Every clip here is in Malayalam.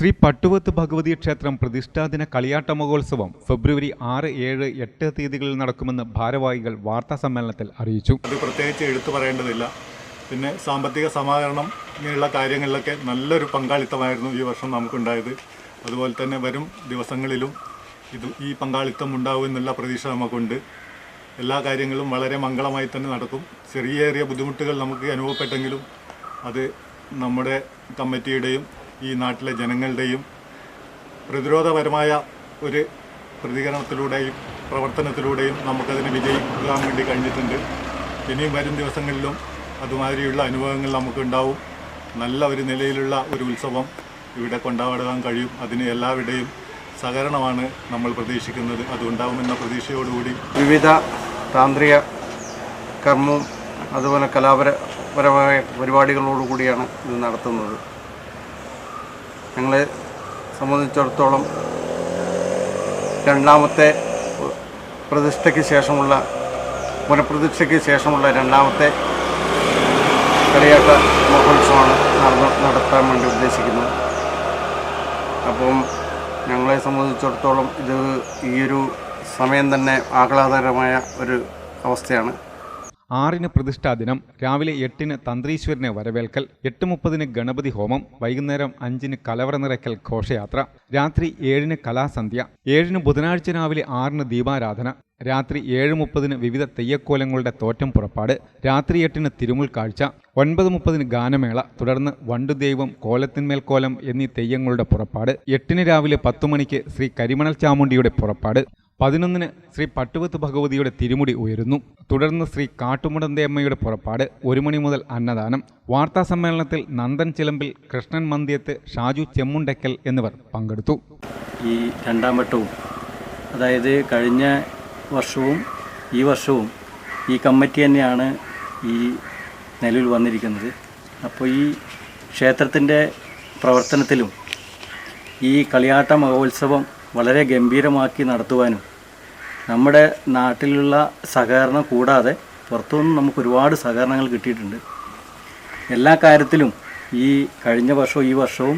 ശ്രീ പട്ടുവത്ത് ഭഗവതി ക്ഷേത്രം പ്രതിഷ്ഠാദിന കളിയാട്ട മഹോത്സവം ഫെബ്രുവരി ആറ് ഏഴ് എട്ട് തീയതികളിൽ നടക്കുമെന്ന് ഭാരവാഹികൾ വാർത്താ സമ്മേളനത്തിൽ അറിയിച്ചു. അത് പ്രത്യേകിച്ച് എടുത്തു പറയേണ്ടതില്ല. പിന്നെ സാമ്പത്തിക സമാഹരണം ഇങ്ങനെയുള്ള കാര്യങ്ങളിലൊക്കെ നല്ലൊരു പങ്കാളിത്തമായിരുന്നു ഈ വർഷം നമുക്കുണ്ടായത്. അതുപോലെ തന്നെ വരും ദിവസങ്ങളിലും ഇത് ഈ പങ്കാളിത്തം ഉണ്ടാവും എന്നുള്ള പ്രതീക്ഷ നമുക്കുണ്ട്. എല്ലാ കാര്യങ്ങളും വളരെ മംഗളമായി തന്നെ നടക്കും. ചെറിയ ചെറിയ ബുദ്ധിമുട്ടുകൾ നമുക്ക് അനുഭവപ്പെട്ടെങ്കിലും അത് നമ്മുടെ കമ്മിറ്റിയുടെയും ഈ നാട്ടിലെ ജനങ്ങളുടെയും പ്രതിരോധപരമായ ഒരു പ്രതികരണത്തിലൂടെയും പ്രവർത്തനത്തിലൂടെയും നമുക്കതിനെ വിജയിക്കാൻ വേണ്ടി കഴിഞ്ഞിട്ടുണ്ട്. ഇനിയും വരും ദിവസങ്ങളിലും അതുമാതിരിയുള്ള അനുഭവങ്ങൾ നമുക്കുണ്ടാവും. നല്ല ഒരു നിലയിലുള്ള ഒരു ഉത്സവം ഇവിടെ കൊണ്ടാടാൻ കഴിയും. അതിന് എല്ലാവരുടെയും സഹകരണമാണ് നമ്മൾ പ്രതീക്ഷിക്കുന്നത്. അതുണ്ടാവുമെന്ന പ്രതീക്ഷയോടുകൂടി വിവിധ താന്ത്രിക കർമ്മവും അതുപോലെ കലാപരപരമായ പരിപാടികളോടുകൂടിയാണ് ഇത് നടത്തുന്നത്. ഞങ്ങളെ സംബന്ധിച്ചിടത്തോളം രണ്ടാമത്തെ പ്രതിഷ്ഠയ്ക്ക് ശേഷമുള്ള പുനഃപ്രതിഷ്ഠയ്ക്ക് ശേഷമുള്ള രണ്ടാമത്തെ കളിയാട്ട മഹോത്സവമാണ് നടന്ന് നടത്താൻ വേണ്ടി ഉദ്ദേശിക്കുന്നത്. അപ്പം ഞങ്ങളെ സംബന്ധിച്ചിടത്തോളം ഇത് ഈയൊരു സമയം തന്നെ ആഹ്ലാദകരമായ ഒരു അവസ്ഥയാണ്. ആറിന് പ്രതിഷ്ഠാ ദിനം രാവിലെ എട്ടിന് തന്ത്രീശ്വരനെ വരവേൽക്കൽ എട്ട് മുപ്പതിന് ഗണപതി ഹോമം വൈകുന്നേരം അഞ്ചിന് കലവറ നിറയ്ക്കൽ ഘോഷയാത്ര രാത്രി ഏഴിന് കലാസന്ധ്യ ഏഴിന് ബുധനാഴ്ച രാവിലെ ആറിന് ദീപാരാധന രാത്രി ഏഴ് മുപ്പതിന് വിവിധ തെയ്യക്കോലങ്ങളുടെ തോറ്റം പുറപ്പാട് രാത്രി എട്ടിന് തിരുമുൽ കാഴ്ച ഒൻപത് മുപ്പതിന് ഗാനമേള തുടർന്ന് വണ്ടുദൈവം കോലത്തിന്മേൽ കോലം എന്നീ തെയ്യങ്ങളുടെ പുറപ്പാട് എട്ടിന് രാവിലെ പത്തു മണിക്ക് ശ്രീ കരിമണൽ ചാമുണ്ടിയുടെ പുറപ്പാട് പതിനൊന്നിന് ശ്രീ പട്ടുവത്ത് ഭഗവതിയുടെ തിരുമുടി ഉയരുന്നു. തുടർന്ന് ശ്രീ കാട്ടുമുടന്തയമ്മയുടെ പുറപ്പാട് ഒരു മണി മുതൽ അന്നദാനം. വാർത്താ സമ്മേളനത്തിൽ നന്ദൻ ചിലമ്പിൽ കൃഷ്ണൻ മന്ദിയത്ത് ഷാജു ചെമ്മുണ്ടക്കൽ എന്നിവർ പങ്കെടുത്തു. ഈ രണ്ടാം വട്ടവും അതായത് കഴിഞ്ഞ വർഷവും ഈ വർഷവും ഈ കമ്മിറ്റി തന്നെയാണ് ഈ നിലവിൽ വന്നിരിക്കുന്നത്. അപ്പോൾ ഈ ക്ഷേത്രത്തിന്റെ പ്രവർത്തനത്തിലും ഈ കളിയാട്ട മഹോത്സവം വളരെ ഗംഭീരമാക്കി നടത്തുവാനും നമ്മുടെ നാട്ടിലുള്ള സഹകരണം കൂടാതെ പുറത്തുനിന്ന് നമുക്ക് ഒരുപാട് സഹകരണങ്ങൾ കിട്ടിയിട്ടുണ്ട്. എല്ലാ കാര്യത്തിലും ഈ കഴിഞ്ഞ വർഷവും ഈ വർഷവും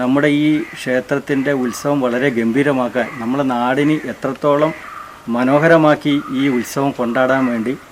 നമ്മുടെ ഈ ക്ഷേത്രത്തിന്റെ ഉത്സവം വളരെ ഗംഭീരമാക്കാൻ നമ്മുടെ നാടിന് എത്രത്തോളം മനോഹരമാക്കി ഈ ഉത്സവം കൊണ്ടാടാൻ വേണ്ടി